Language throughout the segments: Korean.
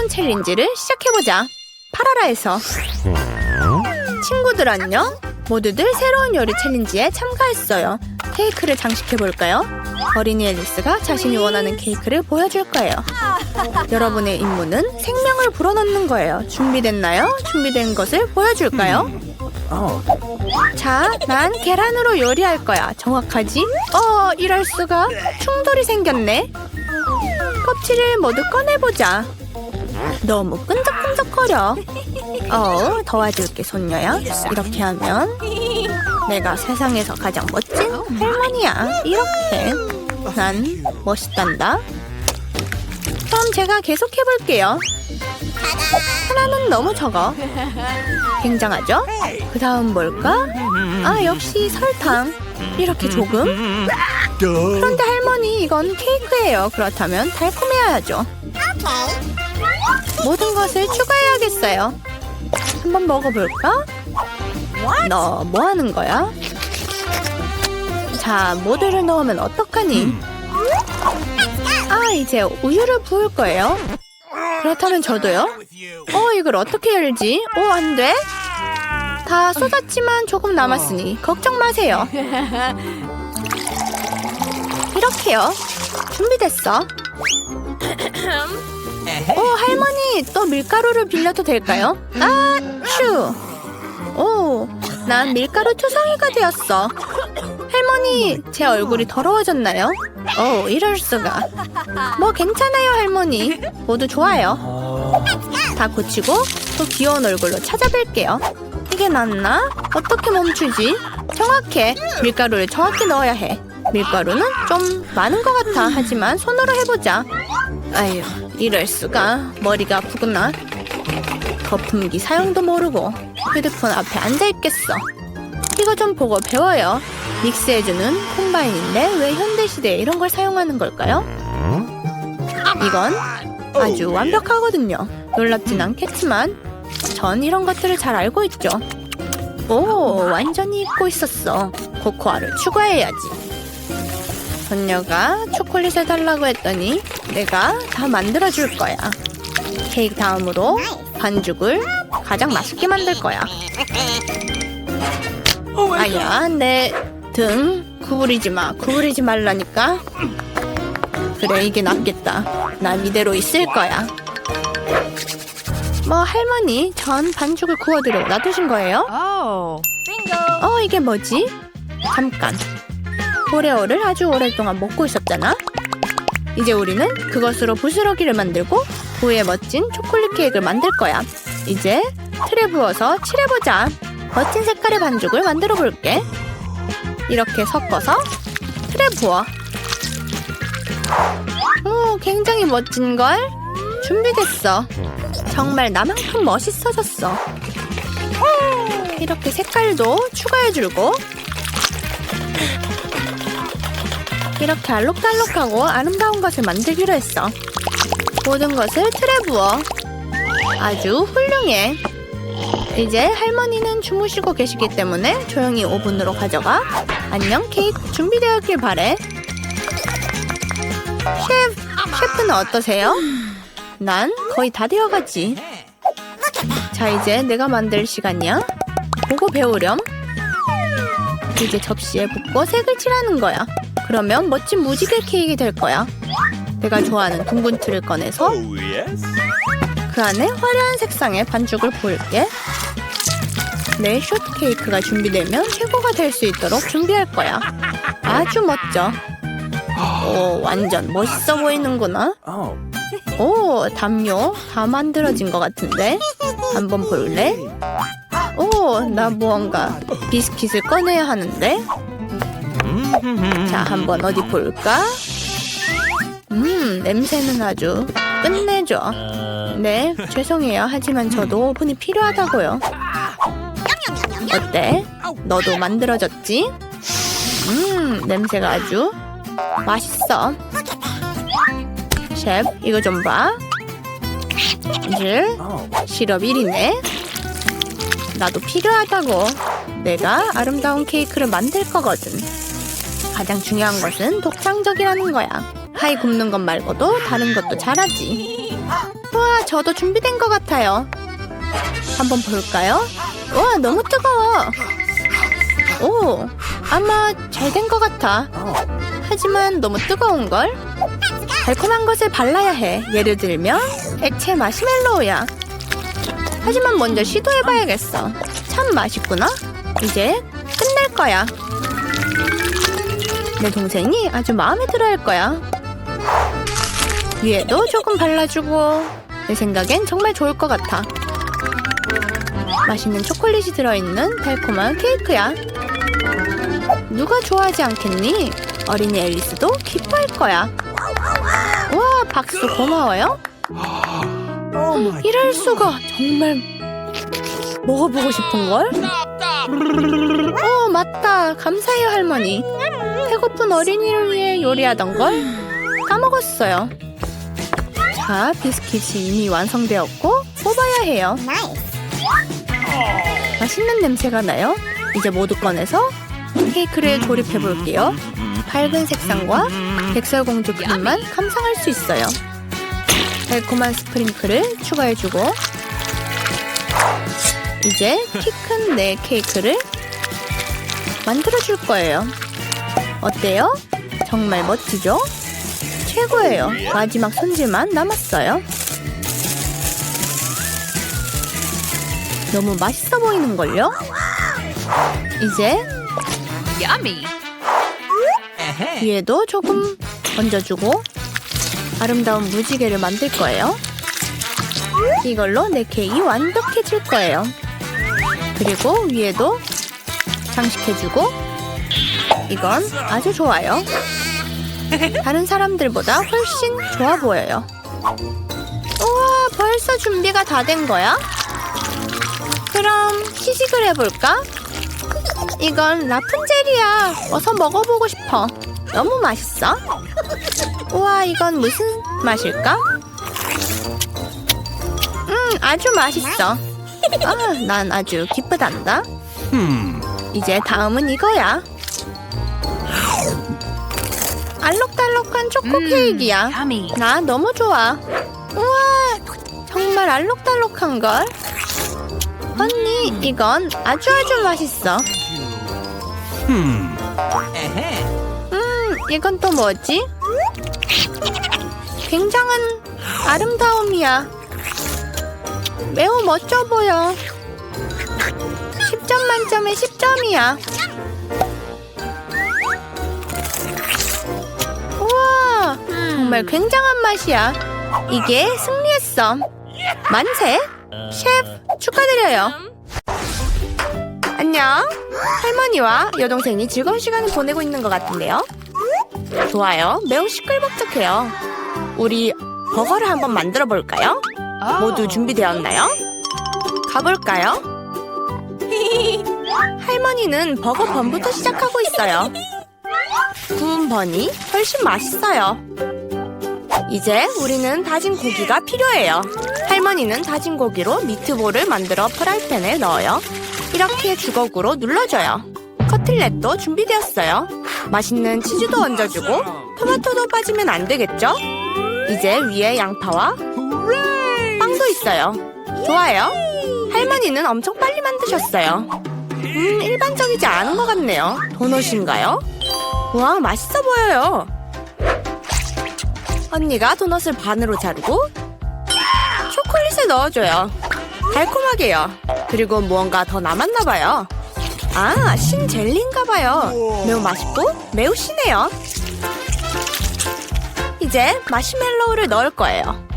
새로운 챌린지를 시작해보자. 파라라에서. 친구들 안녕? 모두들 새로운 요리 챌린지에 참가했어요. 케이크를 장식해볼까요? 어린이 앨리스가 자신이 원하는 케이크를 보여줄 거예요. 여러분의 임무는 생명을 불어넣는 거예요. 준비됐나요? 준비된 것을 보여줄까요? 자, 난 계란으로 요리할 거야. 정확하지? 어, 이럴 수가. 충돌이 생겼네. 껍질을 모두 꺼내보자. 너무 끈적끈적거려. 어, 도와줄게, 손녀야. 이렇게 하면 내가 세상에서 가장 멋진 할머니야. 이렇게. 난 멋있단다. 그럼 제가 계속 해볼게요. 하나는 너무 적어. 굉장하죠? 그 다음 뭘까? 아, 역시 설탕. 이렇게 조금? 그런데 할머니, 이건 케이크예요. 그렇다면 달콤해야죠. 모든 것을 추가해야겠어요. 한번 먹어볼까? 너 뭐 하는 거야? 자, 모두를 넣으면 어떡하니? 아, 이제 우유를 부을 거예요. 그렇다면 저도요? 어, 이걸 어떻게 열지? 오, 안 돼? 다 쏟았지만 조금 남았으니 걱정 마세요. 이렇게요. 준비됐어. 오, 할머니, 또 밀가루를 빌려도 될까요? 아, 슈. 오, 난 밀가루 투성이가 되었어. 할머니, 제 얼굴이 더러워졌나요? 오, 이럴 수가. 뭐 괜찮아요, 할머니. 모두 좋아요. 다 고치고 더 귀여운 얼굴로 찾아뵐게요. 이게 낫나? 어떻게 멈추지? 정확해. 밀가루를 정확히 넣어야 해. 밀가루는 좀 많은 것 같아. 하지만 손으로 해보자. 아휴, 이럴 수가. 머리가 아프구나. 거품기 사용도 모르고 휴대폰 앞에 앉아있겠어. 이거 좀 보고 배워요. 믹스해주는 콤바인인데 왜 현대시대에 이런 걸 사용하는 걸까요? 이건 아주 완벽하거든요. 놀랍진 않겠지만 전 이런 것들을 잘 알고 있죠. 오, 완전히 잊고 있었어. 코코아를 추가해야지. 손녀가 초콜릿을 달라고 했더니 내가 다 만들어줄 거야. 케이크 다음으로 반죽을 가장 맛있게 만들 거야. 아야, 내 등 구부리지 마. 구부리지 말라니까. 그래, 이게 낫겠다. 난 이대로 있을 거야. 뭐 할머니, 전 반죽을 구워드려 놔두신 거예요? 어, 이게 뭐지? 잠깐. 오레오를 아주 오랫동안 먹고 있었잖아. 이제 우리는 그것으로 부스러기를 만들고 후에 멋진 초콜릿 케이크를 만들 거야. 이제 틀에 부어서 칠해보자. 멋진 색깔의 반죽을 만들어 볼게. 이렇게 섞어서 틀에 부어. 오, 굉장히 멋진걸? 준비됐어. 정말 나만큼 멋있어졌어. 이렇게 색깔도 추가해주고 이렇게 알록달록하고 아름다운 것을 만들기로 했어. 모든 것을 틀에 부어. 아주 훌륭해. 이제 할머니는 주무시고 계시기 때문에 조용히 오븐으로 가져가. 안녕 케이크 준비되었길 바래. 셰프, 셰프는 어떠세요? 난 거의 다 되어가지. 자 이제 내가 만들 시간이야. 보고 배우렴. 이제 접시에 붓고 색을 칠하는 거야. 그러면 멋진 무지개 케이크 될 거야. 내가 좋아하는 둥근 틀을 꺼내서 Oh. 그 안에 화려한 색상의 반죽을 부을게. 내 쇼트 케이크가 준비되면 최고가 될 수 있도록 준비할 거야. 아주 멋져. 오, 완전 멋있어 보이는구나. Oh. 오, 담요 다 만들어진 것 같은데? 한번 볼래? 오, 나 무언가 비스킷을 꺼내야 하는데? 자, 한번 어디 볼까? 음, 냄새는 아주 끝내줘. 네, 죄송해요. 하지만 저도 오븐이 필요하다고요. 어때? 너도 만들어졌지? 음, 냄새가 아주 맛있어. 셰프, 이거 좀 봐. Oh. 시럽 1이네. 나도 필요하다고. 내가 아름다운 케이크를 만들 거거든. 가장 중요한 것은 독창적이라는 거야. 파이 굽는 것 말고도 다른 것도 잘하지. 우와, 저도 준비된 것 같아요. 한번 볼까요? 우와, 너무 뜨거워. 오, 아마 잘 된 것 같아. 하지만 너무 뜨거운걸? 달콤한 것을 발라야 해. 예를 들면 액체 마시멜로우야. 하지만 먼저 시도해봐야겠어. 참 맛있구나. 이제 끝낼 거야. 내 동생이 아주 마음에 들어 할 거야. 위에도 조금 발라주고 내 생각엔 정말 좋을 것 같아. 맛있는 초콜릿이 들어있는 달콤한 케이크야. 누가 좋아하지 않겠니? 어린이 앨리스도 기뻐할 거야. 와, 박수 고마워요. 이럴 수가 정말 먹어보고 싶은 걸? 어, 맞다. 감사해요, 할머니. 배고픈 어린이를 위해 요리하던 걸 까먹었어요. 자, 비스킷이 이미 완성되었고 뽑아야 해요. 맛있는 냄새가 나요. 이제 모두 꺼내서 케이크를 조립해 볼게요. 밝은 색상과 백설공주 크림만 감상할 수 있어요. 달콤한 스프링클을 추가해주고 이제 키 큰 내 케이크를 만들어줄 거예요. 어때요? 정말 멋지죠? 최고예요. 마지막 손질만 남았어요. 너무 맛있어 보이는걸요? 이제 Yummy. 위에도 조금 얹어주고 아름다운 무지개를 만들 거예요. 이걸로 내 케이크 완벽해질 거예요. 그리고 위에도 장식해주고 이건 아주 좋아요. 다른 사람들보다 훨씬 좋아 보여요. 우와, 벌써 준비가 다 된 거야? 그럼 시식을 해볼까? 이건 라푼젤이야. 어서 먹어보고 싶어. 너무 맛있어. 우와, 이건 무슨 맛일까? 음, 아주 맛있어. 아, 난 아주 기쁘단다. 이제 다음은 이거야. 알록달록한 초코 케이크야. Yummy. 나 너무 좋아. 우와, 정말 알록달록한 걸. 언니, 이건 아주 아주 맛있어. 음, 이건 또 뭐지? 굉장한 아름다움이야. 매우 멋져 보여. 10점 만점에 10점이야. 정말 굉장한 맛이야. 이게 승리했어. 만세! 셰프, 축하드려요. 안녕. 할머니와 여동생이 즐거운 시간을 보내고 있는 것 같은데요. 좋아요. 매우 시끌벅적해요. 우리 버거를 한번 만들어 볼까요? 모두 준비되었나요? 가볼까요? 할머니는 버거 번부터 시작하고 있어요. 구운 번이 훨씬 맛있어요. 이제 우리는 다진 고기가 필요해요. 할머니는 다진 고기로 미트볼을 만들어 프라이팬에 넣어요. 이렇게 주걱으로 눌러줘요. 커틀렛도 준비되었어요. 맛있는 치즈도 얹어주고 토마토도 빠지면 안 되겠죠? 이제 위에 양파와 빵도 있어요. 좋아요. 할머니는 엄청 빨리 만드셨어요. 음, 일반적이지 않은 것 같네요. 도넛인가요? 와, 맛있어 보여요. 언니가 도넛을 반으로 자르고 초콜릿을 넣어줘요. 달콤하게요. 그리고 무언가 더 남았나 봐요. 아, 신 젤리인가 봐요. 매우 맛있고 매우 신해요. 이제 마시멜로우를 넣을 거예요.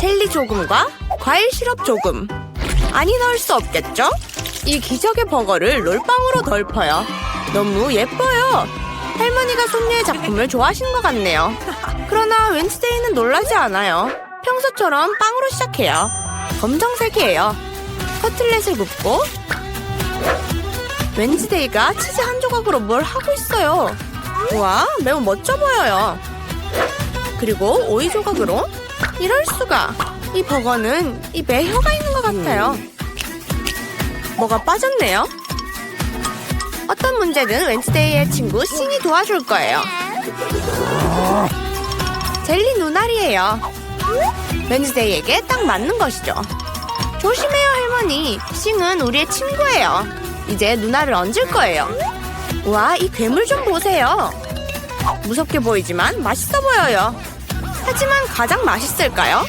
젤리 조금과 과일 시럽 조금. 아니 넣을 수 없겠죠? 이 기적의 버거를 롤빵으로 덜퍼요. 너무 예뻐요. 할머니가 손녀의 작품을 좋아하시는 것 같네요. 그러나 웬스데이는 놀라지 않아요. 평소처럼 빵으로 시작해요. 검정색이에요. 커틀렛을 굽고 웬즈데이가 치즈 한 조각으로 뭘 하고 있어요. 와, 매우 멋져 보여요. 그리고 오이 조각으로 이럴 수가. 이 버거는 입에 혀가 있는 것 같아요. 뭐가 빠졌네요. 어떤 문제든 웬스데이의 친구 싱이 도와줄 거예요. 젤리 눈알이에요. 웬즈데이에게 딱 맞는 것이죠. 조심해요, 할머니. 싱은 우리의 친구예요. 이제 누나를 얹을 거예요. 와, 이 괴물 좀 보세요. 무섭게 보이지만 맛있어 보여요. 하지만 가장 맛있을까요?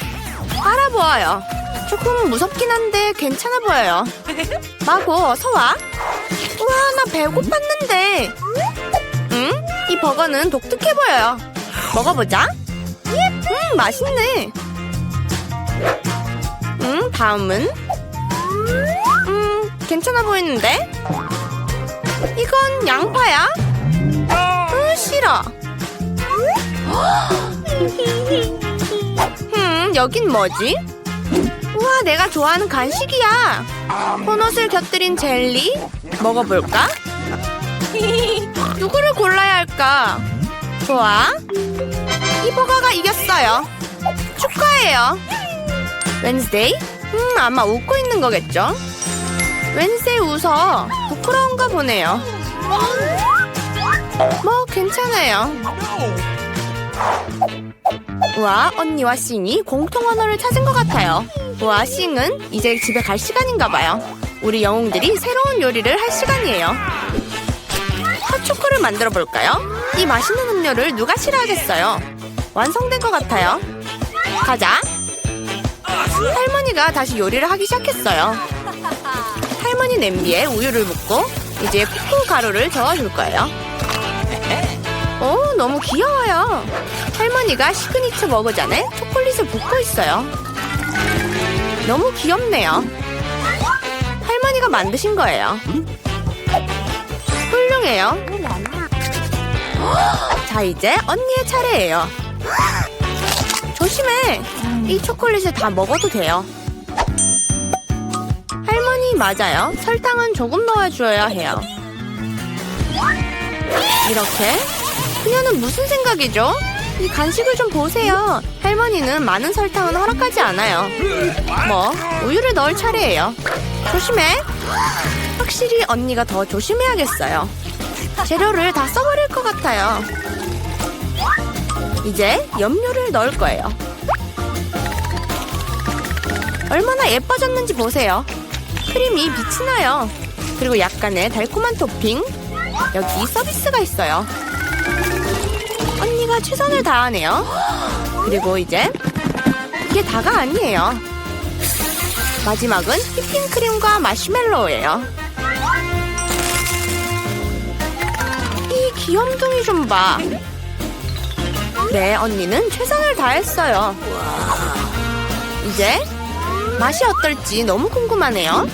알아보아요. 조금 무섭긴 한데 괜찮아 보여요. 마고, 어서 와. 우와, 나 배고팠는데. 응? 이 버거는 독특해 보여요. 먹어보자. 음, 맛있네. 음, 다음은? 음, 괜찮아 보이는데? 이건 양파야? 으, 싫어. 음, 여긴 뭐지? 우와, 내가 좋아하는 간식이야. 코넛을 곁들인 젤리? 먹어볼까? 누구를 골라야 할까? 좋아. 이 버거가 이겼어요. 축하해요. 웬스데이? 음, 아마 웃고 있는 거겠죠? 웬스데이 웃어. 부끄러운가 보네요. 뭐, 괜찮아요. 와, 언니와 싱이 공통 언어를 찾은 것 같아요. 와, 싱은 이제 집에 갈 시간인가 봐요. 우리 영웅들이 새로운 요리를 할 시간이에요. 핫초코를 만들어 볼까요? 이 맛있는 음료를 누가 싫어하겠어요? 완성된 것 같아요. 가자. 할머니가 다시 요리를 하기 시작했어요. 할머니 냄비에 우유를 붓고 이제 코코 가루를 저어줄 거예요. 오, 너무 귀여워요. 할머니가 시그니처 잔에 초콜릿을 붓고 있어요. 너무 귀엽네요. 할머니가 만드신 거예요. 훌륭해요. 자, 이제 언니의 차례예요. 조심해. 이 초콜릿을 다 먹어도 돼요. 할머니 맞아요. 설탕은 조금 넣어줘야 해요. 이렇게? 그녀는 무슨 생각이죠? 이 간식을 좀 보세요. 할머니는 많은 설탕은 허락하지 않아요. 뭐, 우유를 넣을 차례예요. 조심해. 확실히 언니가 더 조심해야겠어요. 재료를 다 써버릴 것 같아요. 이제 염료를 넣을 거예요. 얼마나 예뻐졌는지 보세요. 크림이 빛이 나요. 그리고 약간의 달콤한 토핑. 여기 서비스가 있어요. 언니가 최선을 다하네요. 그리고 이제 이게 다가 아니에요. 마지막은 휘핑크림과 마시멜로우예요. 이 귀염둥이 좀 봐. 네, 언니는 최선을 다했어요. 이제 맛이 어떨지 너무 궁금하네요.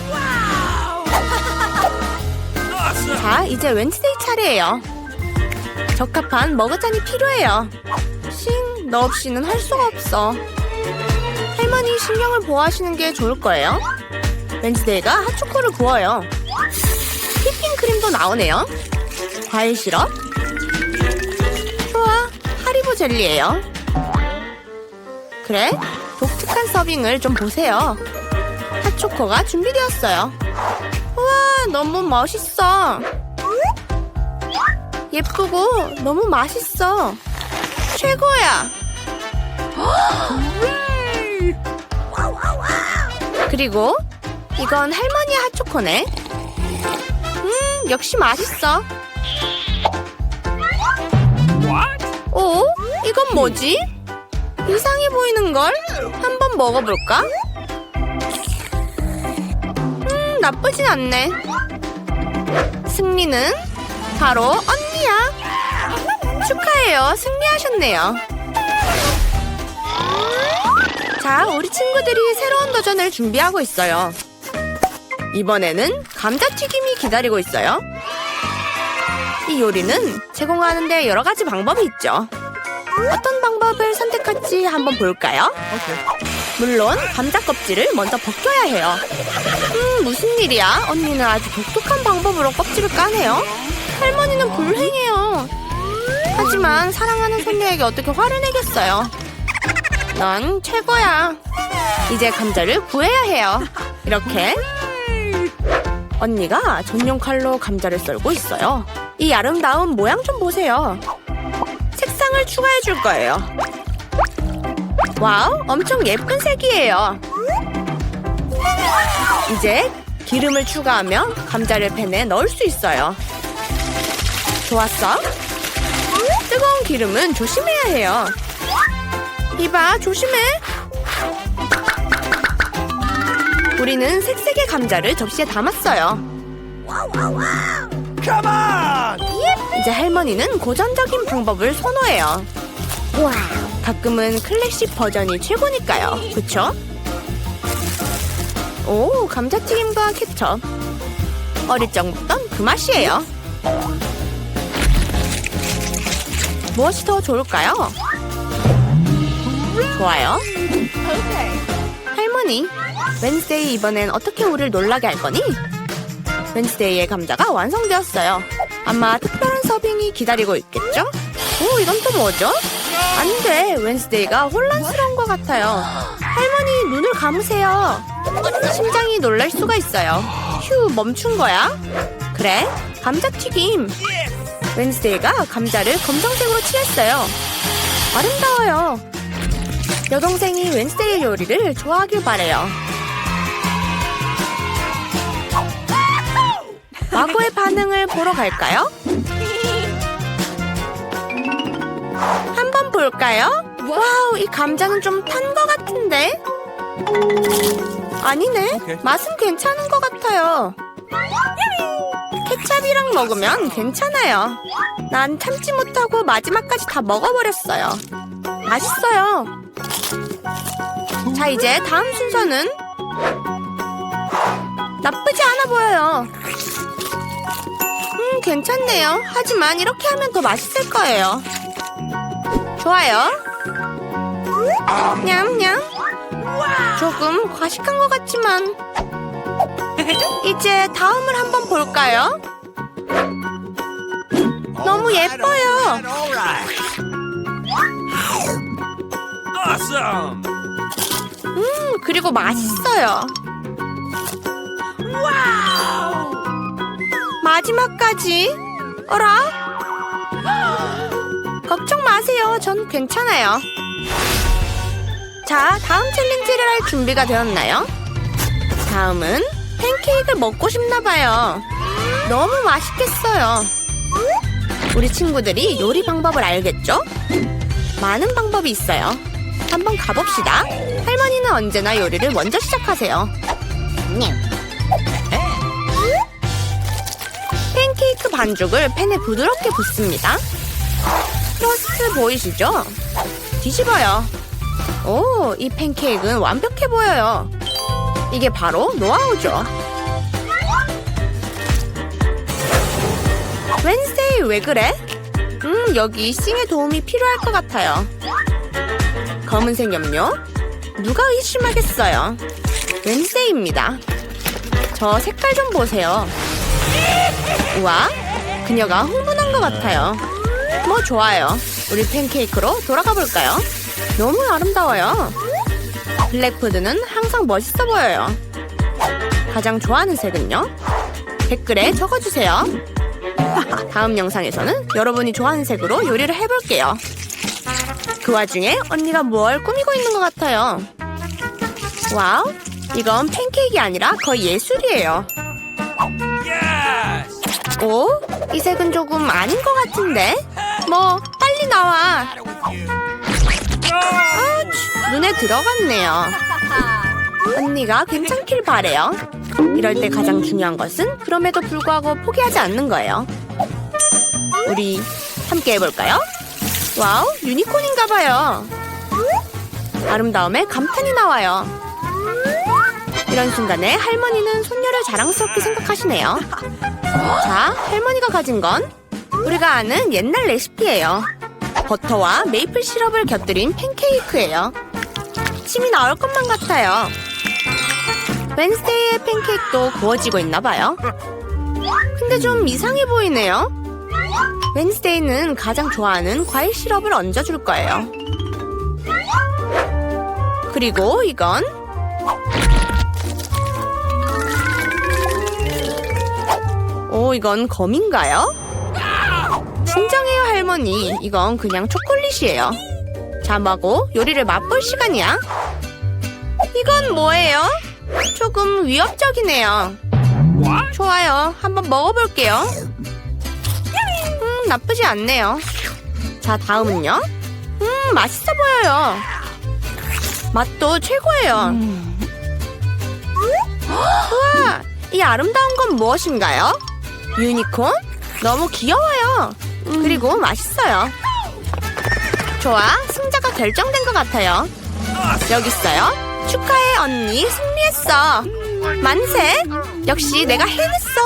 자, 이제 웬스데이 차례예요. 적합한 머그잔이 필요해요. 싱, 너 없이는 할 수가 없어. 할머니 신경을 보호하시는 게 좋을 거예요. 웬스데이가 핫초코를 구워요. 휘핑 크림도 나오네요. 과일 시럽. 우와, 하리보 젤리예요. 그래, 독특한 서빙을 좀 보세요. 핫초코가 준비되었어요. 우와, 너무 멋있어. 예쁘고 너무 맛있어. 최고야. 그리고 이건 할머니 핫초코네. 음, 역시 맛있어. 오, 이건 뭐지? 이상해 보이는 걸? 한번 먹어볼까? 음, 나쁘진 않네. 승리는 바로 언니 야. 축하해요. 승리하셨네요. 자, 우리 친구들이 새로운 도전을 준비하고 있어요. 이번에는 감자튀김이 기다리고 있어요. 이 요리는 제공하는데 여러 가지 방법이 있죠. 어떤 방법을 선택할지 한번 볼까요? 물론 감자 껍질을 먼저 벗겨야 해요. 음, 무슨 일이야? 언니는 아주 독특한 방법으로 껍질을 까네요. 할머니는 불행해요. 하지만 사랑하는 손녀에게 어떻게 화를 내겠어요? 넌 최고야. 이제 감자를 구해야 해요. 이렇게. 언니가 전용 칼로 감자를 썰고 있어요. 이 아름다운 모양 좀 보세요. 색상을 추가해 줄 거예요. 와우, 엄청 예쁜 색이에요. 이제 기름을 추가하며 감자를 팬에 넣을 수 있어요. 좋았어? 뜨거운 기름은 조심해야 해요. 이봐, 조심해. 우리는 색색의 감자를 접시에 담았어요. 이제 할머니는 고전적인 방법을 선호해요. 가끔은 클래식 버전이 최고니까요. 그쵸? 오, 감자튀김과 케첩. 어릴 적 먹던 그 맛이에요. 무엇이 더 좋을까요? 좋아요. 할머니, 웬스데이 이번엔 어떻게 우리를 놀라게 할 거니? 웬스데이의 감자가 완성되었어요. 아마 특별한 서빙이 기다리고 있겠죠? 오, 이건 또 뭐죠? 안 돼, 웬스데이가 혼란스러운 것 같아요. 할머니, 눈을 감으세요. 심장이 놀랄 수가 있어요. 휴, 멈춘 거야? 그래, 감자튀김. 웬스데이가 감자를 검정색으로 칠했어요. 아름다워요. 여동생이 웬스데이 요리를 좋아하길 바래요. 마고의 반응을 보러 갈까요? 한번 볼까요? 와우, 이 감자는 좀 탄 것 같은데? 아니네. 맛은 괜찮은 것 같아요. 케찹이랑 먹으면 괜찮아요. 난 참지 못하고 마지막까지 다 먹어버렸어요. 맛있어요. 자, 이제 다음 순서는 나쁘지 않아 보여요. 음, 괜찮네요. 하지만 이렇게 하면 더 맛있을 거예요. 좋아요. 냠냠. 조금 과식한 것 같지만. 이제 다음을 한번 볼까요? 너무 예뻐요. Awesome! 음, 그리고 맛있어요. 마지막까지. 어라? 걱정 마세요. 전 괜찮아요. 자, 다음 챌린지를 할 준비가 되었나요? 다음은 팬케이크를 먹고 싶나 봐요. 너무 맛있겠어요. 우리 친구들이 요리 방법을 알겠죠? 많은 방법이 있어요. 한번 가봅시다. 할머니는 언제나 요리를 먼저 시작하세요. 팬케이크 반죽을 팬에 부드럽게 붓습니다. 프로스트 보이시죠? 뒤집어요. 오, 이 팬케이크는 완벽해 보여요. 이게 바로 노하우죠. 웬스 왜 그래? 음, 여기 싱의 도움이 필요할 것 같아요. 검은색 염료? 누가 의심하겠어요? 웬스데이입니다. 저 색깔 좀 보세요. 우와, 그녀가 흥분한 것 같아요. 뭐 좋아요. 우리 팬케이크로 돌아가 볼까요? 너무 아름다워요. 블랙푸드는 항상 멋있어 보여요. 가장 좋아하는 색은요? 댓글에 적어주세요. 다음 영상에서는 여러분이 좋아하는 색으로 요리를 해볼게요. 그 와중에 언니가 뭘 꾸미고 있는 것 같아요. 와우, 이건 팬케이크가 아니라 거의 예술이에요. 오, 이 색은 조금 아닌 것 같은데? 뭐, 빨리 나와. 아, 치, 눈에 들어갔네요. 언니가 괜찮길 바래요. 이럴 때 가장 중요한 것은 그럼에도 불구하고 포기하지 않는 거예요. 우리 함께 해볼까요? 와우, 유니콘인가 봐요. 아름다움에 감탄이 나와요. 이런 순간에 할머니는 손녀를 자랑스럽게 생각하시네요. 자, 할머니가 가진 건 우리가 아는 옛날 레시피예요. 버터와 메이플 시럽을 곁들인 팬케이크예요. 침이 나올 것만 같아요. 웬스데이의 팬케이크도 구워지고 있나 봐요. 근데 좀 이상해 보이네요. 웬스데이는 가장 좋아하는 과일 시럽을 얹어줄 거예요. 그리고 이건 오, 이건 검인가요? 진정해요, 할머니. 이건 그냥 초콜릿이에요. 자, 먹고 요리를 맛볼 시간이야. 이건 뭐예요? 조금 위협적이네요. 좋아요. 한번 먹어볼게요. 음, 나쁘지 않네요. 자, 다음은요. 음, 맛있어 보여요. 맛도 최고예요. 우와, 이 아름다운 건 무엇인가요? 유니콘? 너무 귀여워요. 그리고 맛있어요. 좋아, 승자가 결정된 것 같아요. 여기 있어요. 축하해, 언니. 승리했어. 만세! 역시 내가 해냈어.